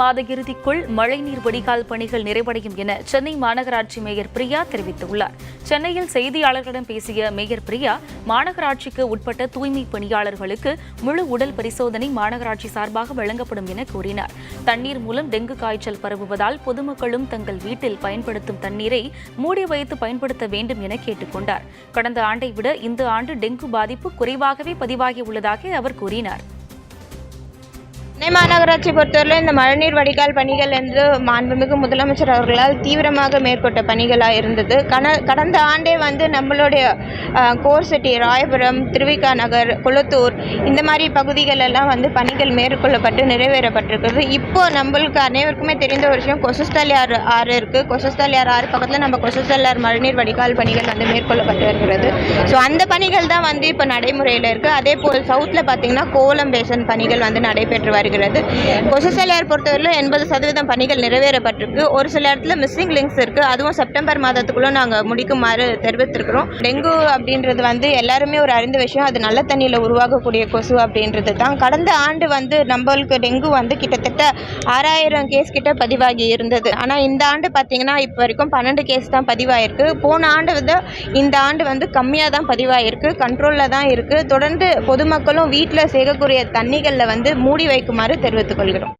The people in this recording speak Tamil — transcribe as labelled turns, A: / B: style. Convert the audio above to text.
A: மாத இறுதிக்குள் மழைநீர் வடிகால் பணிகள் நிறைவடையும் என சென்னை மாநகராட்சி மேயர் பிரியா தெரிவித்துள்ளார். சென்னையில் செய்தியாளர்களிடம் பேசிய மேயர் பிரியா மாநகராட்சிக்கு உட்பட்ட தூய்மை பணியாளர்களுக்கு முழு உடல் பரிசோதனை மாநகராட்சி சார்பாக வழங்கப்படும் என கூறினார். தண்ணீர் மூலம் டெங்கு காய்ச்சல் பரவுவதால் பொதுமக்களும் தங்கள் வீட்டில் பயன்படுத்தும் தண்ணீரை மூடி வைத்து பயன்படுத்த வேண்டும் என கேட்டுக்கொண்டார் கடந்த ஆண்டை விட இந்த ஆண்டு டெங்கு பாதிப்பு குறைவாகவே பதிவாகியுள்ளதாக அவர் கூறினார்.
B: சென்னை மாநகராட்சி பொறுத்தவரையில் இந்த மழைநீர் வடிகால் பணிகள் என்று மாண்புமிகு முதலமைச்சர் அவர்களால் தீவிரமாக மேற்கொண்ட பணிகளாக இருந்தது. கன கடந்த ஆண்டே வந்து நம்மளுடைய கோர் சிட்டி ராயபுரம் திருவிக்கா நகர் குளத்தூர் இந்த மாதிரி பகுதிகள் எல்லாம் வந்து பணிகள் மேற்கொள்ளப்பட்டு நிறைவேறப்பட்டிருக்கிறது. இப்போ நம்மளுக்கு அனைவருக்குமே தெரிந்த ஒரு விஷயம் கொசுஸ்தலியார் ஆறு இருக்குது கொசஸ்தலியார் ஆறு பக்கத்தில் நம்ம கொசஸ்தலியார் மழைநீர் வடிகால் பணிகள் வந்து மேற்கொள்ளப்பட்டு வருகிறது. ஸோ அந்த பணிகள் தான் வந்து இப்போ நடைமுறையில் இருக்குது அதே போல் சவுத்தில் பார்த்தீங்கன்னா கோலம் பேசன் பணிகள் வந்து நடைபெற்று வருகிறது. கொசஸ்தலியார் பொறுத்தவரையிலும் எண்பது சதவீதம் பணிகள் நிறைவேறப்பட்டிருக்கு. ஒரு சில இடத்துல மிஸ்ஸிங் லிங்க்ஸ் இருக்குது அதுவும் செப்டம்பர் மாதத்துக்குள்ளே நாங்கள் முடிக்குமாறு தெரிவித்திருக்கிறோம். டெங்கு அப்படின்றது வந்து எல்லாருமே ஒரு அறிந்த விஷயம். அது நல்ல தண்ணியில் உருவாகக்கூடிய கொசு அப்படின்றது தான். கடந்த ஆண்டு வந்து நம்மளுக்கு டெங்கு வந்து கிட்டத்தட்ட ஆறாயிரம் கேஸ் கிட்ட பதிவாகி இருந்தது. ஆனால் இந்த ஆண்டு பார்த்தீங்கன்னா இப்போ வரைக்கும் பன்னெண்டு கேஸ் தான் பதிவாயிருக்கு. போன ஆண்டு வந்து இந்த ஆண்டு வந்து கம்மியாக தான் பதிவாயிருக்கு. கண்ட்ரோலில் தான் இருக்குது தொடர்ந்து பொதுமக்களும் வீட்டில் சேர்க்கக்கூடிய தண்ணிகளில் வந்து மூடி வைக்கும் மாறு தெரிவித்துக் கொள்கிறோம்.